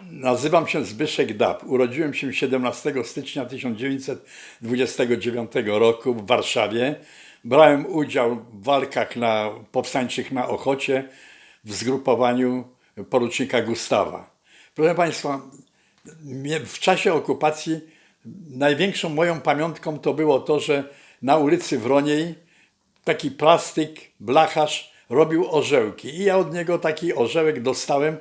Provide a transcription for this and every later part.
Nazywam się Zbyszek Dab. Urodziłem się 17 stycznia 1929 roku w Warszawie. Brałem udział w walkach na, powstańczych na Ochocie w zgrupowaniu porucznika Gustawa. Proszę Państwa, w czasie okupacji największą moją pamiątką to było to, że na ulicy Wroniej taki plastyk, blacharz robił orzełki i ja od niego taki orzełek dostałem,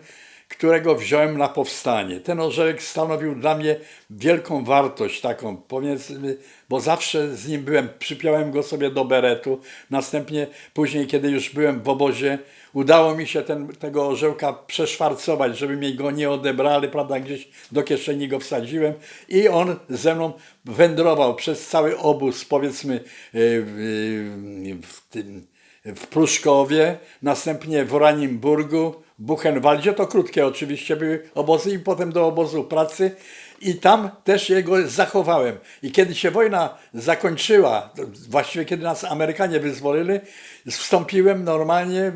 którego wziąłem na powstanie. Ten orzełek stanowił dla mnie wielką wartość taką, powiedzmy, bo zawsze z nim byłem, przypiąłem go sobie do beretu. Następnie później, kiedy już byłem w obozie, udało mi się ten, tego orzełka przeszwarcować, żeby mi go nie odebrali, prawda, gdzieś do kieszeni go wsadziłem i on ze mną wędrował przez cały obóz, powiedzmy, yy, w, w tym w Pruszkowie, następnie w Oranienburgu, Buchenwaldzie, to krótkie oczywiście były obozy i potem do obozu pracy i tam też jego zachowałem. I kiedy się wojna zakończyła, właściwie kiedy nas Amerykanie wyzwolili, wstąpiłem normalnie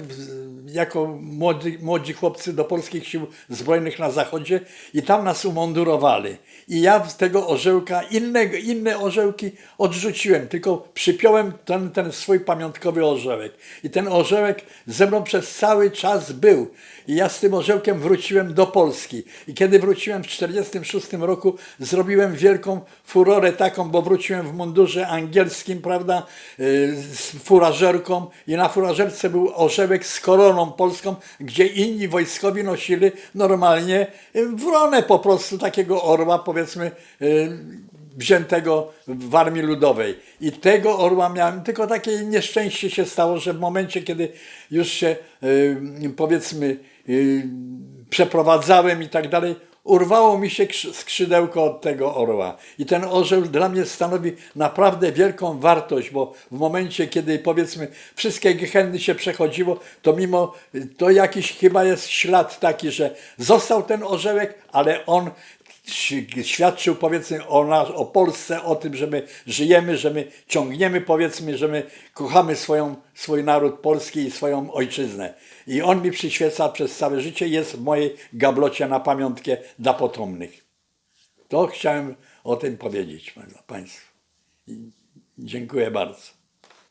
jako młodzi, młodzi chłopcy do polskich sił zbrojnych na zachodzie i tam nas umundurowali. I ja z tego orzełka, innego, inne orzełki odrzuciłem, tylko przypiąłem ten, ten swój pamiątkowy orzełek. I ten orzełek ze mną przez cały czas był. I ja z tym orzełkiem wróciłem do Polski. I kiedy wróciłem w 1946 roku, zrobiłem wielką furorę taką, bo wróciłem w mundurze angielskim, prawda, yy, z furażerką i na furażerce był orzełek z koroną polską, gdzie inni wojskowi nosili normalnie yy, wronę po prostu takiego orła, powiedzmy, yy, wziętego w Armii Ludowej. I tego orła miałem, tylko takie nieszczęście się stało, że w momencie, kiedy już się yy, powiedzmy yy, przeprowadzałem i tak dalej, urwało mi się krz- skrzydełko od tego orła. I ten orzeł dla mnie stanowi naprawdę wielką wartość, bo w momencie, kiedy powiedzmy wszystkie gehenny się przechodziło, to mimo to jakiś chyba jest ślad taki, że został ten orzełek, ale on świadczył powiedzmy o, nas, o Polsce, o tym, że my żyjemy, że my ciągniemy powiedzmy, że my kochamy swoją, swój naród polski i swoją ojczyznę. I on mi przyświeca przez całe życie, jest w mojej gablocie na pamiątkę dla potomnych. To chciałem o tym powiedzieć Państwu. Dziękuję bardzo.